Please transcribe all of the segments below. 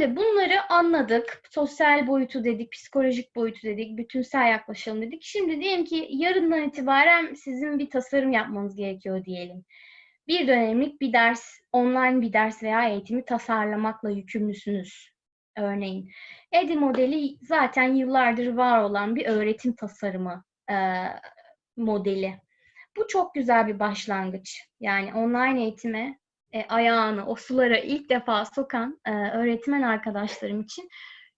Şimdi bunları anladık. Sosyal boyutu dedik, psikolojik boyutu dedik, bütünsel yaklaşalım dedik. Şimdi diyelim ki yarından itibaren sizin bir tasarım yapmanız gerekiyor diyelim. Bir dönemlik bir ders, online bir ders veya eğitimi tasarlamakla yükümlüsünüz. Örneğin. EDI modeli zaten yıllardır var olan bir öğretim tasarımı e, modeli. Bu çok güzel bir başlangıç. Yani online eğitime e, ayağını o sulara ilk defa sokan e, öğretmen arkadaşlarım için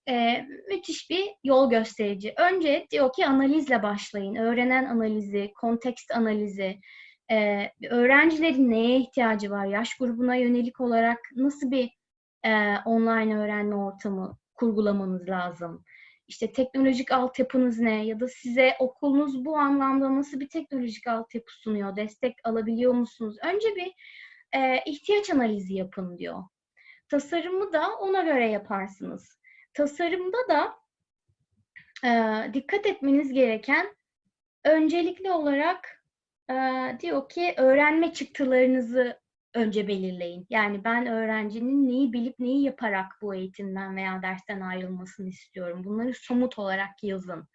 e, müthiş bir yol gösterici. Önce diyor ki analizle başlayın. Öğrenen analizi, kontekst analizi, e, öğrencilerin neye ihtiyacı var, yaş grubuna yönelik olarak nasıl bir e, online öğrenme ortamı kurgulamanız lazım. İşte teknolojik altyapınız ne ya da size okulunuz bu anlamda nasıl bir teknolojik altyapı sunuyor, destek alabiliyor musunuz? Önce bir e, ihtiyaç analizi yapın diyor. Tasarımı da ona göre yaparsınız. Tasarımda da e, dikkat etmeniz gereken öncelikli olarak e, diyor ki öğrenme çıktılarınızı önce belirleyin. Yani ben öğrencinin neyi bilip neyi yaparak bu eğitimden veya dersten ayrılmasını istiyorum. Bunları somut olarak yazın.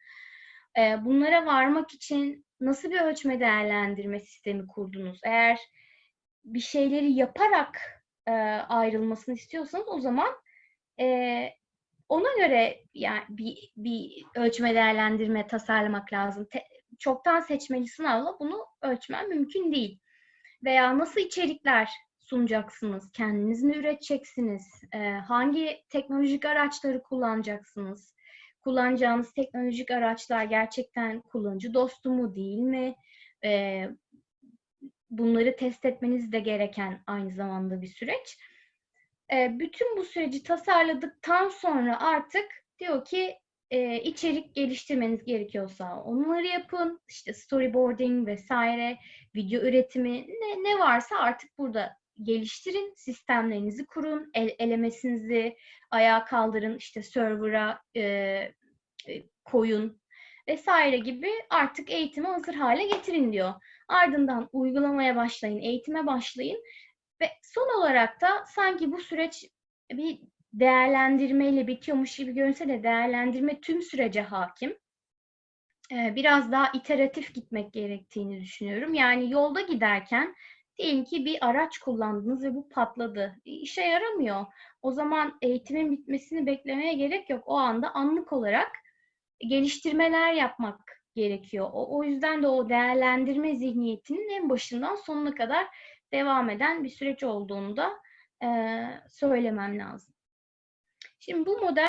E, bunlara varmak için nasıl bir ölçme değerlendirme sistemi kurdunuz? Eğer bir şeyleri yaparak e, ayrılmasını istiyorsanız o zaman e, ona göre yani bir, bir ölçme değerlendirme tasarlamak lazım. Te, çoktan seçmeli sınavla bunu ölçmen mümkün değil. Veya nasıl içerikler sunacaksınız? Kendiniz mi üreteceksiniz? E, hangi teknolojik araçları kullanacaksınız? Kullanacağınız teknolojik araçlar gerçekten kullanıcı dostu mu değil mi? E, bunları test etmeniz de gereken aynı zamanda bir süreç. E, bütün bu süreci tasarladıktan sonra artık diyor ki e, içerik geliştirmeniz gerekiyorsa onları yapın. İşte storyboarding vesaire, video üretimi ne, ne varsa artık burada geliştirin, sistemlerinizi kurun, el, elemesinizi ayağa kaldırın, işte server'a e, e, koyun vesaire gibi artık eğitimi hazır hale getirin diyor. Ardından uygulamaya başlayın, eğitime başlayın ve son olarak da sanki bu süreç bir değerlendirmeyle bitiyormuş gibi görünse de değerlendirme tüm sürece hakim. Biraz daha iteratif gitmek gerektiğini düşünüyorum. Yani yolda giderken diyelim ki bir araç kullandınız ve bu patladı. İşe yaramıyor. O zaman eğitimin bitmesini beklemeye gerek yok. O anda anlık olarak geliştirmeler yapmak gerekiyor. O, o yüzden de o değerlendirme zihniyetinin en başından sonuna kadar devam eden bir süreç olduğunu da e, söylemem lazım. Şimdi bu model